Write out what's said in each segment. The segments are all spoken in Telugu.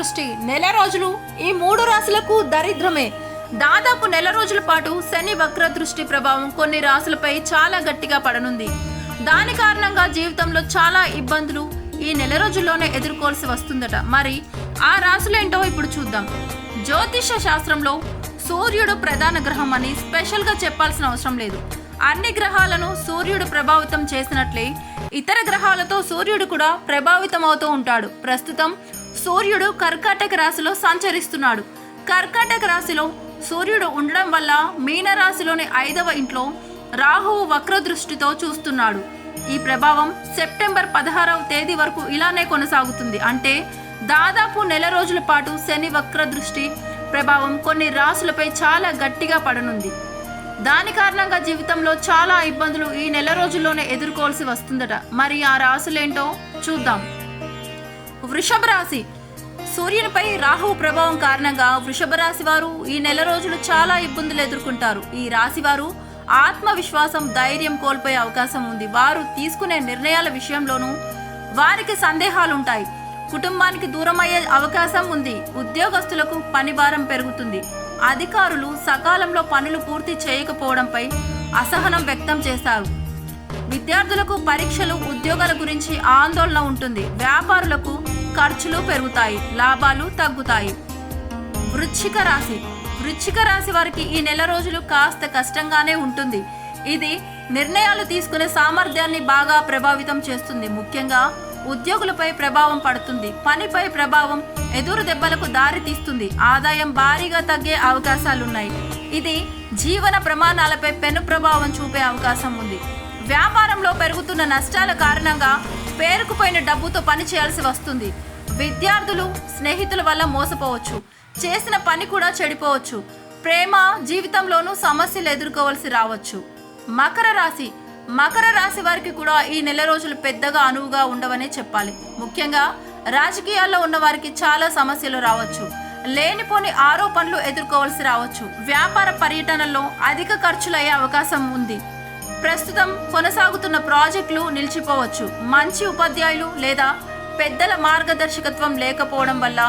దృష్టి నెల రోజులు ఈ మూడు రాశులకు దరిద్రమే. దాదాపు నెల రోజుల పాటు శని వక్ర దృష్టి ప్రభావం కొన్ని రాశులపై చాలా గట్టిగా పడనుంది. దాని కారణంగా జీవితంలో చాలా ఇబ్బందులు ఈ నెల రోజుల్లోనే ఎదుర్కోవాల్సి వస్తుందట. మరి ఆ రాశులేంటో ఇప్పుడు చూద్దాం. జ్యోతిష శాస్త్రంలో సూర్యుడు ప్రధాన గ్రహం అని స్పెషల్గా చెప్పాల్సిన అవసరం లేదు. అన్ని గ్రహాలను సూర్యుడు ప్రభావితం చేసినట్లే ఇతర గ్రహాలతో సూర్యుడు కూడా ప్రభావితం అవుతూ ఉంటాడు. ప్రస్తుతం సూర్యుడు కర్కాటక రాశిలో సంచరిస్తున్నాడు. కర్కాటక రాశిలో సూర్యుడు ఉండడం వల్ల మీన రాశిలోని ఐదవ ఇంట్లో రాహువు వక్ర దృష్టితో చూస్తున్నాడు. ఈ ప్రభావం సెప్టెంబర్ పదహారవ తేదీ వరకు ఇలానే కొనసాగుతుంది. అంటే దాదాపు నెల రోజుల పాటు శని వక్ర దృష్టి ప్రభావం కొన్ని రాశులపై చాలా గట్టిగా పడనుంది. దాని కారణంగా జీవితంలో చాలా ఇబ్బందులు ఈ నెల రోజుల్లోనే ఎదుర్కోవాల్సి వస్తుందట. మరి ఆ రాశులేంటో చూద్దాం. వృషభ రాశి సూర్యునిపై రాహువు ప్రభావం కారణంగా వృషభ రాశి వారు ఈ నెల రోజులు చాలా ఇబ్బందులు ఎదుర్కొంటారు. ఈ రాశి వారు ఆత్మవిశ్వాసం ధైర్యం కోల్పోయే అవకాశం ఉంది. వారు తీసుకునే నిర్ణయాల విషయంలోనూ వారికి సందేహాలు ఉంటాయి కుటుంబానికి దూరం అయ్యే అవకాశం ఉంది. ఉద్యోగస్తులకు పని భారం పెరుగుతుంది. అధికారులు సకాలంలో పనులు పూర్తి చేయకపోవడంపై అసహనం వ్యక్తం చేశారు విద్యార్థులకు పరీక్షలు ఉద్యోగాల గురించి ఆందోళన ఉంటుంది. వ్యాపారులకు ఖర్చులు పెరుగుతాయి లాభాలు తగ్గుతాయి. వృశ్చిక రాశి. వృశ్చిక రాశి వారికి ఈ నెల రోజులు కాస్త కష్టంగానే ఉంటుంది. ఇది నిర్ణయాలు తీసుకునే సామర్థ్యాన్ని బాగా ప్రభావితం చేస్తుంది. ముఖ్యంగా ఉద్యోగులపై ప్రభావం పడుతుంది. పనిపై ప్రభావం ఎదురు దెబ్బలకు దారి తీస్తుంది. ఆదాయం భారీగా తగ్గే అవకాశాలున్నాయి. ఇది జీవన ప్రమాణాలపై పెను ప్రభావం చూపే అవకాశం ఉంది. వ్యాపారంలో పెరుగుతున్న నష్టాల కారణంగా పేరుకుపోయిన డబ్బుతో పని చేయాల్సి వస్తుంది. విద్యార్థులు స్నేహితుల వల్ల మోసపోవచ్చు. చేసిన పని కూడా చెడిపోవచ్చు. ప్రేమ జీవితంలోనూ సమస్యలు ఎదుర్కోవాల్సి రావచ్చు. మకర రాశి. మకర రాశి వారికి కూడా ఈ నెల రోజులు పెద్దగా అనువుగా ఉండవనే చెప్పాలి. ముఖ్యంగా రాజకీయాల్లో ఉన్న వారికి చాలా సమస్యలు రావచ్చు. లేనిపోని ఆరోపణలు ఎదుర్కోవాల్సి రావచ్చు. వ్యాపార పర్యటనలో అధిక ఖర్చులయ్యే అవకాశం ఉంది. ప్రస్తుతం కొనసాగుతున్న ప్రాజెక్టులు నిలిచిపోవచ్చు. మంచి ఉపాధ్యాయులు లేదా పెద్దల మార్గదర్శకత్వం లేకపోవడం వల్ల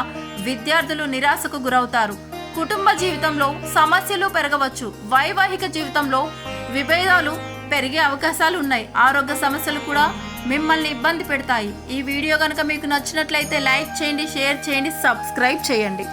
విద్యార్థులు నిరాశకు గురవుతారు. కుటుంబ జీవితంలో సమస్యలు పెరగవచ్చు. వైవాహిక జీవితంలో విభేదాలు పెరిగే అవకాశాలు ఉన్నాయి. ఆరోగ్య సమస్యలు కూడా మిమ్మల్ని ఇబ్బంది పెడతాయి. ఈ వీడియో కనుక మీకు నచ్చినట్లయితే లైక్ చేయండి షేర్ చేయండి సబ్స్క్రైబ్ చేయండి.